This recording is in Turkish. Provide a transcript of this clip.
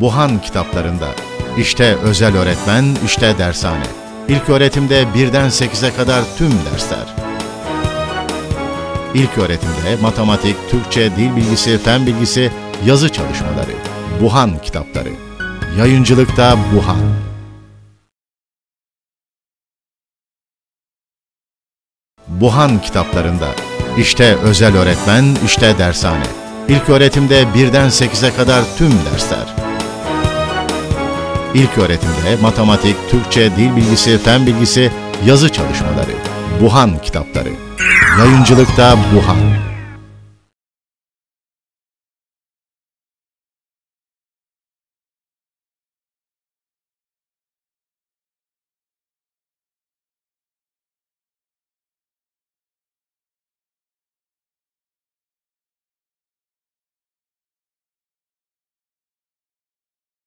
Buhan kitaplarında. İşte özel öğretmen, işte dershane. İlk öğretimde birden 8'e kadar tüm dersler. İlk öğretimde matematik, Türkçe, dil bilgisi, fen bilgisi, yazı çalışmaları. Buhan kitapları. Yayıncılıkta Buhan. Buhan kitaplarında. İşte özel öğretmen, işte dershane. İlk öğretimde birden 8'e kadar tüm dersler. İlk öğretimde matematik, Türkçe, dil bilgisi, fen bilgisi, yazı çalışmaları. Buhan kitapları. Yayıncılıkta Buhan.